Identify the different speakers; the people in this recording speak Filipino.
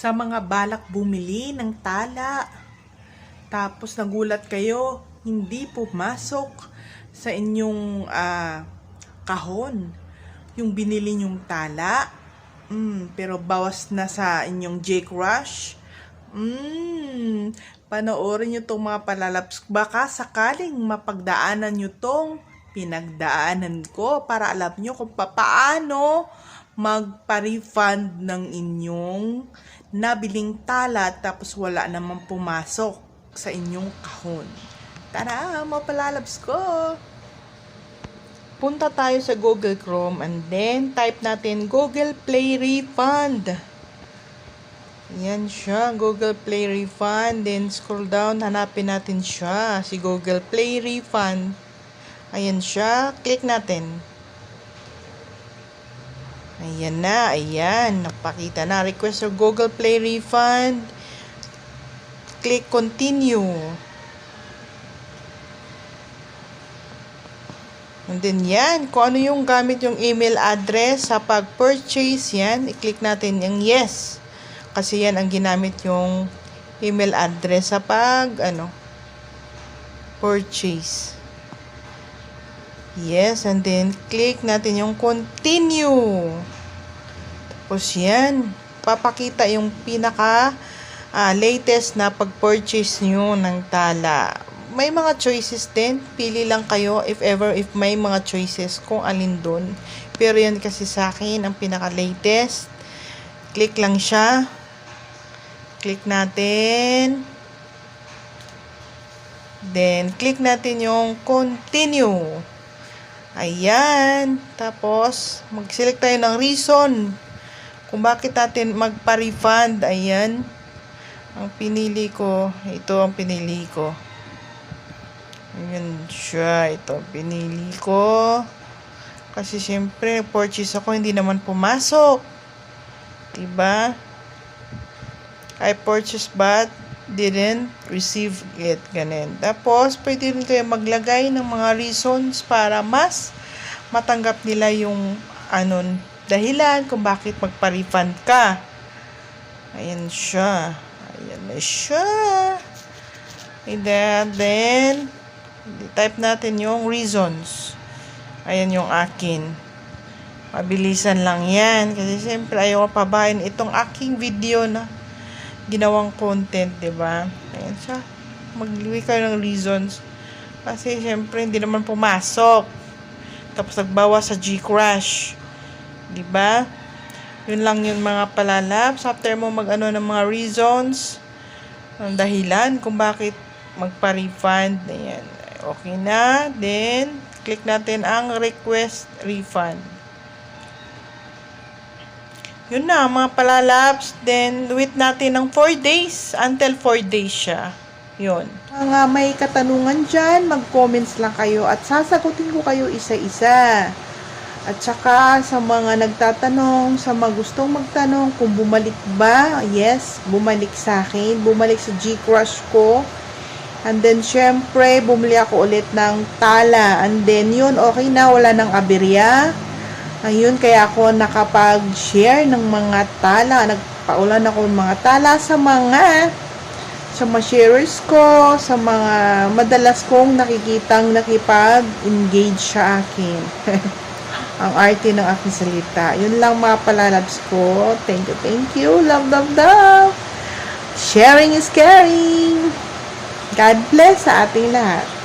Speaker 1: sa mga balak bumili ng tala. Tapos nagulat kayo, hindi pumasok sa inyong ah, kahon yung binili nyong tala. Mm, pero bawas na sa inyong Jake Rush. Mm, panoorin nyo tong mga palalaps. Baka sakaling mapagdaanan nyo tong pinagdaanan ko para alam nyo kung papaano magpa-refund ng inyong nabiling tala tapos wala namang pumasok sa inyong kahon. Tara, mga palalabs ko! Punta tayo sa Google Chrome and then type natin Google Play Refund. Yan siya, Google Play Refund. Then scroll down, hanapin natin siya, si Google Play Refund. Ayan siya, click natin. Ayan na, ayan, napakita na. Request for Google Play Refund. Click continue. And then yan, kung ano yung gamit yung email address sa pag-purchase yan, i-click natin yung yes. Kasi yan ang ginamit yung email address sa pag, ano, purchase. Yes, and then click natin yung continue. Tapos yan, papakita yung pinaka ah, latest na pag-purchase nyo ng tala. May mga choices din. Pili lang kayo if ever, if may mga choices kung alin dun. Pero yan kasi sa akin, ang pinaka-latest. Click lang siya. Click natin. Then, click natin yung continue. Ayan. Tapos, mag-select tayo ng reason kung bakit natin magpa-refund. Ayan. Ang pinili ko, ito ang pinili ko. Ayan siya. Ito ang pinili ko. Kasi syempre, purchase ako, hindi naman pumasok. Diba? I purchased but didn't receive it. Ganun. Tapos, pwede rin kayo maglagay ng mga reasons para mas matanggap nila yung anon dahilan kung bakit magpa-refund ka. Ayan siya. Ayan na siya. And then, type natin yung reasons. Ayan yung akin. Mabilisan lang yan. Kasi siyempre ayaw ko pabahin itong aking video na ginawang content, ba? Ayan siya. Magliwi kayo ng reasons. Kasi syempre hindi naman pumasok. Tapos nagbawa sa Gcrash. 'Di ba? Yun lang yung mga palalabs. After mo mag-ano ng mga reasons, ang dahilan kung bakit magpa-refund. Ayan. Okay na. Then, click natin ang request refund. Yun na, mga palalabs. Then, wait natin ng 4 days. Until 4 days siya. Yun. Mga may katanungan dyan, mag-comments lang kayo at sasagutin ko kayo isa-isa. At saka sa mga nagtatanong, sa mga gustong magtanong kung bumalik ba, yes, bumalik sa akin, bumalik sa G-Crush ko. And then, syempre, bumili ako ulit ng tala. And then, yun, okay na, wala nang aberya. Ayun, kaya ako nakapag-share ng mga tala. Nagpaulan ako ng mga tala sa mga sa mga sharers ko, sa mga madalas kong nakikitang nakipag-engage sa akin. Ang arte ng aking salita. Yun lang mga palalabs ko. Thank you, thank you. Love, love, love. Sharing is caring. God bless sa ating lahat.